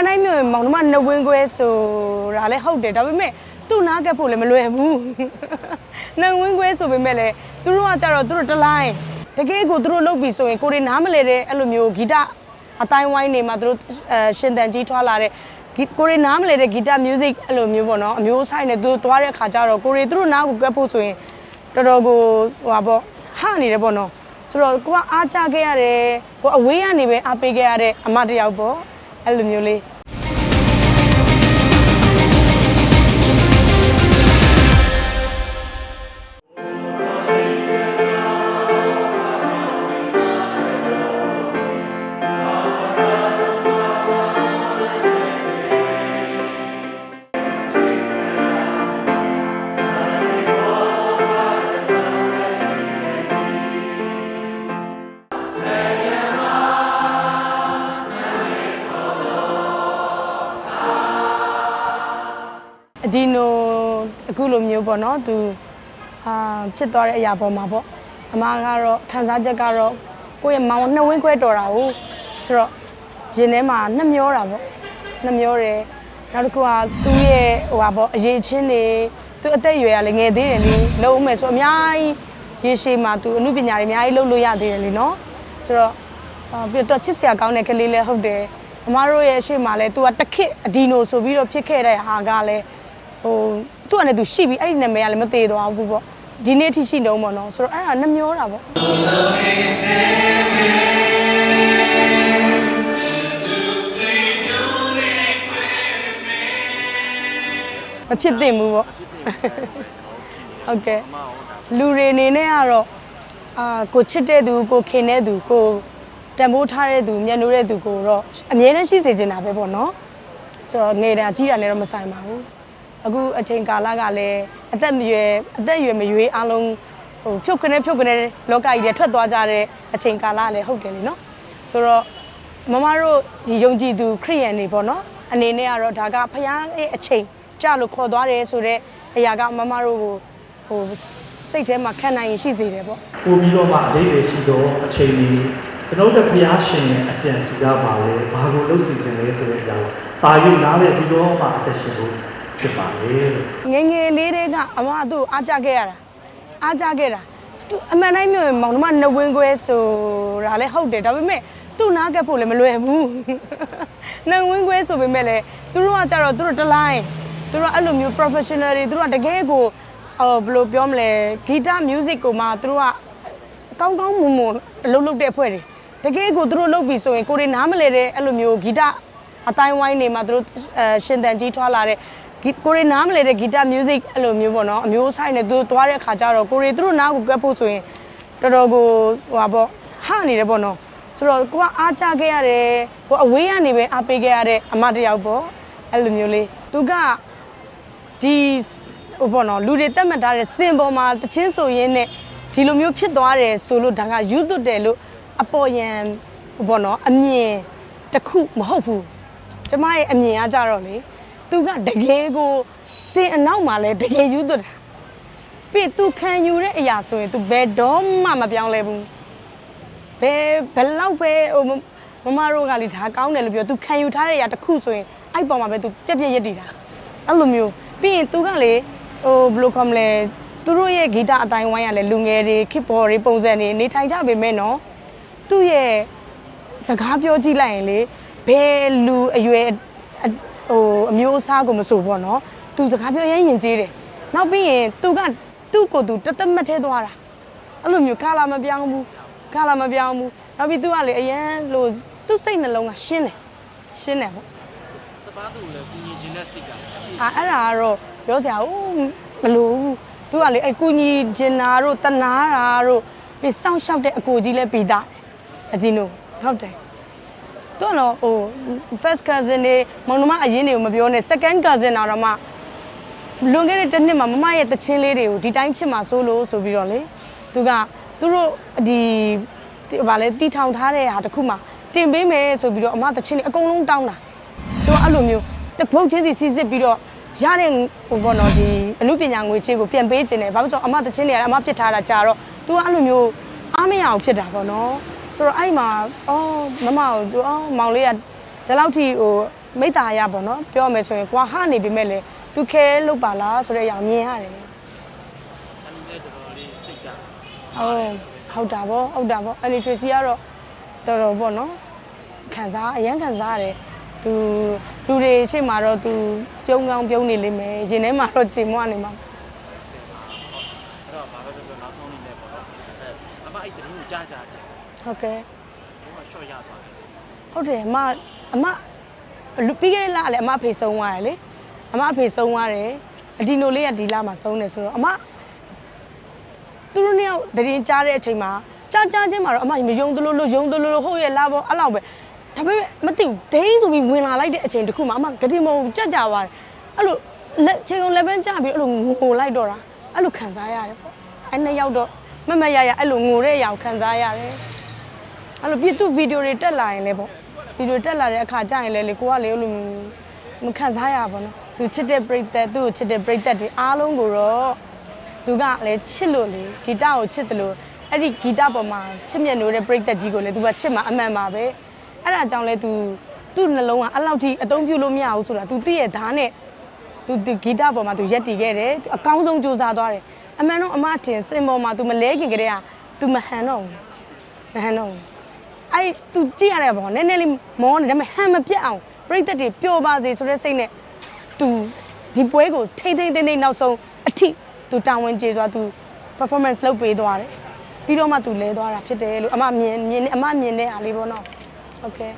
မှန်တိုင်းမျိုးရင်မောင်နှမနှစ်ဝင်းခွဲဆိုတာလည်းဟုတ်တယ်ဒါပေမဲ့သူ့နားကပ်ဖို့လည်းမလွယ်ဘူးနှစ်ဝင်းခွဲဆိုပေမဲ့လည်းသူတို့ကကြတော့သူတို့တစ်လိုင်းတကယ်ကိုသူတို့လုပ်ပြီဆိုရင်ကိုရီနားမလဲတဲ့အဲ့လိုမျိုးဂီတအတိုင်းဝိုင်းနေမှာသူတို့အဲရှင်တန်ကြီးထွားလာတဲ့ဂီကိုရီနားမလဲတဲ့ဂီတ music အဲ့လိုမျိုးပေါ့နော်အမျိုးဆိုင်နဲ့သူတို့သွားတဲ့ခါကျတော့ကိုရီသူတို့နားကိုကပ်ဖို့ဆိုရင်တော်တော်ကိုဟိုပါပေါ့ဟနေတယ်ပေါ့နော်ဆိုတော့ကိုကအားကြခဲ့ရတယ်ကိုအဝေးကနေပဲအားပေးခဲ့ရတဲ့အမတစ်ယောက်ပေါ့ အဲ့လိုမျိုးလေး အခုလိုမျိုးပေါ့နော်သူအာဖြစ်သွားတဲ့အရာပေါ်မှာပေါ့အမကတော့ခံစားချက်ကတော့ကိုယ့်ရဲ့မောင်နှစ်ဝင်းခွဲတော်တာဟုတ်ဆိုတော့ရင်ထဲမှာနှမျောတာပေါ့နှမျောတယ်နောက်တစ်ခုကသူ့ရဲ့ဟိုပါပေါ့အရေးချင်းတွေသူအသက်အရွယ်ကလည်းငယ်သေးတယ်လေလုံးအောင်မယ်ဆိုအများကြီးရေရှည်မှာသူအမှုပညာတွေအများကြီးလုပ်လို့ရသေးတယ်လေနော်ဆိုတော့အာပြီးတော့ချစ်စရာကောင်းတဲ့ကလေးလည်းဟုတ်တယ်အမတို့ရဲ့အရှိမလဲသူကတစ်ခစ်အဒီနိုဆိုပြီးတော့ဖြစ်ခဲ့တဲ့ဟာကလည်း ဟိုသူ့အနေနဲ့သူရှိပြီအဲ့ဒီနာမည်ကလည်းမသေးသွားဘူးပေါ့ဒီနေ့အထိရှိနေအောင်ပေါ့နော်ဆိုတော့အဲ့ဒါနှမျောတာပေါ့မဖြစ်သင့်ဘူးပေါ့ဟုတ်ကဲ့လူတွေအနေနဲ့ကတော့အာကိုချစ်တဲ့သူကိုခင်တဲ့သူကိုတန်ဖိုးထားတဲ့သူမျက်နှာတဲ့သူကိုတော့အမြဲတမ်းရှိစေချင်တာပဲပေါ့နော်ဆိုတော့ငယ်တာကြီးတာနဲ့တော့မဆိုင်ပါဘူး အခုအချိန်ကာလကလည်းအသက်မရွယ်အသက်အရွယ်မရွေးအားလုံးဟိုဖြုတ်ခနဲ့ဖြုတ်ခနဲ့လောကကြီးတွေထွက်သွားကြတဲ့အချိန်ကာလလည်းဟုတ်တယ်လीနော်ဆိုတော့မမတို့ဒီယုံကြည်သူခရိယန်တွေပေါ့နော်အနေနဲ့ကတော့ဒါကဖခင်ရဲ့အချိန်ကြလို့ခေါ်သွားတယ်ဆိုတော့အရာကမမတို့ကိုဟိုစိတ်ထဲမှာခံနိုင်ရင်ရှိစေတယ်ပေါ့ပို့ပြီးတော့မှအတိတ်ပဲရှိတော့အချိန်ကြီးကျွန်တော်တို့ဖျားရှင်ရဲ့အကြံစီကပါလဲဘာကိုလှုပ်စီစဉ်လဲဆိုတဲ့အကြောင်းတာယူနားလဲပြီးတော့မှအသက်ရှင်ဖို့ ဖြစ်ပါလေလို့ငယ်ငယ်လေးတည်းကအမကသူ့ကိုအားကြခဲ့ရတာအားကြခဲ့တာသူအမှန်တိုင်းမျိုးရင်မောင်နှမနှစ်ဝင်းခွဲဆိုတာလည်းဟုတ်တယ်ဒါပေမဲ့သူ့နားကပ်ဖို့လည်းမလွယ်ဘူးနှစ်ဝင်းခွဲဆိုပေမဲ့လည်းသူတို့ကကြတော့သူတို့တစ်လိုင်းသူတို့ကအဲ့လိုမျိုး professional တွေသူတို့ကတကယ်ကိုဟိုဘယ်လိုပြောမလဲဂီတ music ကိုမှသူတို့ကကောင်းကောင်းမွန်မွန်အလုပ်လုပ်တဲ့အဖွဲ့တွေတကယ်ကိုသူတို့လုပ်ပြီဆိုရင်ကိုရီနားမလဲတဲ့အဲ့လိုမျိုးဂီတအတိုင်းဝိုင်းနေမှာသူတို့အဲရှင်တန်ကြီးထွားလာတဲ့ဂီ ကိုရီနားမလဲတဲ့ဂီတ music အဲ့လိုမျိုးပေါ့နော်အမျိုးဆိုင်နဲ့သူတို့သွားတဲ့အခါကျတော့ကိုရီသူတို့နားကိုကပ်ဖို့ဆိုရင်တော်တော်ကိုဟိုပါပေါ့ဟနေတယ်ပေါ့နော်ဆိုတော့ကိုကအားကြခဲ့ရတယ်ကိုအဝေးကနေပဲအားပေးခဲ့ရတဲ့အမတစ်ယောက်ပေါ့အဲ့လိုမျိုးလေးသူကဒီဟိုပေါ့နော်လူတွေတက်မှတ်ထားတဲ့စင်ပေါ်မှာတချင်းဆိုရင်းနဲ့ဒီလိုမျိုးဖြစ်သွားတယ်ဆိုလို့ဒါကယူသွတ်တယ်လို့အပေါ်ယံဟိုပေါ့နော်အမြင်တစ်ခုမဟုတ်ဘူးကျမရဲ့အမြင်ကကြတော့လေ သူကတကယ်ကိုစင်အနောက်မှာလဲတကယ်ယူသွတ်တာပြီးသူခံယူတဲ့အရာဆိုရင် तू ဘယ်တော့မှမပြောင်းလဲဘူး ဘယ်ဘယ်လောက်ပဲဟိုမမတို့ကလေဒါကောင်းတယ်လို့ပြော तू ခံယူထားတဲ့အရာတစ်ခုဆိုရင်အဲ့ပေါ်မှာပဲ तू ပြက်ပြက်ရက်တည်တာအဲ့လိုမျိုးပြီးရင် तू ကလေဟိုဘယ်လိုခေါ်မလဲသူတို့ရဲ့ဂီတအတိုင်းဝိုင်းရလဲလူငယ်တွေခစ်ပေါ်တွေပုံစံတွေနေထိုင်ကြပေမဲ့နော်သူ့ရဲ့စကားပြောကြည့်လိုက်ရင်လေဘယ်လူအရွယ် အဟိုအမျိုးအစားကိုမဆိုပေါ့နော် तू စကားပြောရင်ရင်ကျေးတယ်နောက်ပြီးရင် तू ကသူ့ကိုယ်သူတသက်မတ်ထဲသွားတာအဲ့လိုမျိုးကာလာမပြောင်းဘူးကာလာမပြောင်းဘူးနောက်ပြီးသူကလေအရန်လို့သူ့စိတ်နှလုံးကရှင်းတယ်ရှင်းတယ်ပေါ့တပားသူလည်းကူညီခြင်းတဲ့စိတ်ကအာအဲ့ဒါကတော့ပြောစရာဦးမလို့ဘူးသူကလေအကူညီဂျင်နာတို့တနာတာတို့ပြီးစောင့်ရှောက်တဲ့အကူကြီးလဲပြီးသားတယ်အဒီနိုဟုတ်တယ် သူကတော့ဟို first cousin တွေမောင်နှမအရင်တွေကိုမပြောနဲ့ second cousin တော့မှလွန်ခဲ့တဲ့တစ်နှစ်မှာမမရဲ့တချင်းလေးတွေကိုဒီတိုင်းဖြစ်မှာစိုးလို့ဆိုပြီးတော့လေသူကသူတို့ဒီဒီဗာလဲတီထောင်ထားတဲ့ဟာတစ်ခုမှတင်ပေးမယ်ဆိုပြီးတော့အမတချင်းတွေအကုန်လုံးတောင်းတာသူကအဲ့လိုမျိုးတပုတ်ချင်းစီစီစစ်ပြီးတော့ရတဲ့ဟိုဘောနော်ဒီအမှုပညာငွေချေးကိုပြန်ပေးခြင်းတယ်ဘာလို့ဆိုတော့အမတချင်းတွေကအမပြစ်ထားတာကြာတော့သူကအဲ့လိုမျိုးအားမရအောင်ဖြစ်တာပေါ့နော် ဆိုတော့အဲ့မှာအော်မမကိုသူအော်မောင်လေးကဒီလောက်ထိဟိုမိတ္တာရပေါ့နော်ပြောရမယ်ဆိုရင်ကွာဟနေပြီမဲ့လေသူခဲလောက်ပါလားဆိုတဲ့အရာမြင်ရတယ်အန်ဒီလည်းတော်တော်လေးစိတ်ကဟုတ်ဟုတ်တာဗောဟုတ်တာဗောအဲ့ဒီ Tracy ကတော့တော်တော်ဗောနော်ခံစားအရန်ခံစားရတယ်သူလူတွေရှေ့မှာတော့သူပြုံးကောင်းပြုံးနေလိမ့်မယ်ရင်ထဲမှာတော့ချိန်မွနေမှာအဲ့တော့ဘာပဲပြောပြောနောက်ဆုံးလေးနဲ့ပေါ့နော်အဲအမအဲ့တရင်ကိုကြားကြားချင်း ဟုတ်ကဲ့ဘုံက short ရသွားတယ်ဟုတ်တယ်အမအမလူပြီးခဲ့တဲ့လကလည်းအမအဖေဆုံးသွားတယ်လေအမအဖေဆုံးသွားတယ်အဒီနိုလေးကဒီလမှာဆုံးတယ်ဆိုတော့အမသူတို့နှစ်ယောက်တရင်ကြားတဲ့အချိန်မှာကြားကြားချင်းမှာတော့အမမယုံသလိုလိုယုံသလိုလိုဟုတ်ရဲ့လားပေါ့အဲ့လောက်ပဲဒါပေမဲ့မသိဘူးဒိန်းဆိုပြီးဝင်လာလိုက်တဲ့အချိန်တခုမှာအမဂတိမုံကြက်ကြသွားတယ်အဲ့လိုလက်ချိန်ကုန်လက်ပန်းကြပြီးအဲ့လိုငိုလိုက်တော့တာအဲ့လိုခံစားရတယ်ပေါ့အဲ့နှစ်ယောက်တော့မမရရအဲ့လိုငိုတဲ့အရာကိုခံစားရတယ် အဲ့လိုပြည်သူဗီဒီယိုတွေတက်လာရင်လည်းပေါ့ဗီဒီယိုတက်လာတဲ့အခါကျရင်လည်းလေကိုကလေအဲ့လိုမခံစားရပါဘူးနော်သူချစ်တဲ့ပြိသက်သူ့ကိုချစ်တဲ့ပြိသက်တွေအားလုံးကိုတော့သူကလည်းချစ်လို့လေဂီတကိုချစ်တယ်လို့အဲ့ဒီဂီတပေါ်မှာချစ်မြတ်နိုးတဲ့ပြိသက်ကြီးကိုလည်းသူကချစ်မှာအမှန်ပါပဲအဲ့ဒါကြောင့်လဲသူသူ့နှလုံးကအဲ့လောက်ထိအသုံးပြုလို့မရဘူးဆိုတာသူသိရဲ့သားနဲ့သူဂီတပေါ်မှာသူရက်တည်ခဲ့တယ်အကောင်းဆုံးစူးစမ်းသွားတယ်အမှန်တော့အမထင်စင်ပေါ်မှာ तू မလဲခင်ကလေးက तू မဟန်တော့ဘူးမဟန်တော့ဘူး အဲ့သူကြည့်ရတဲ့ဘောနည်းနည်းလေးမောနေဒါပေမဲ့ဟန်မပြတ်အောင်ပြိသက်တွေပျော်ပါစေဆိုတဲ့စိတ်နဲ့သူဒီပွဲကိုထိမ့်ထိမ့်သိမ့်သိမ့်နောက်ဆုံးအထိသူတာဝန်ကျေစွာသူ performance လုပ်ပေးသွားတယ်ပြီးတော့မှသူလဲသွားတာဖြစ်တယ်လို့အမမြင်မြင်အမမြင်တဲ့အားလေးပေါ့နော်ဟုတ်ကဲ့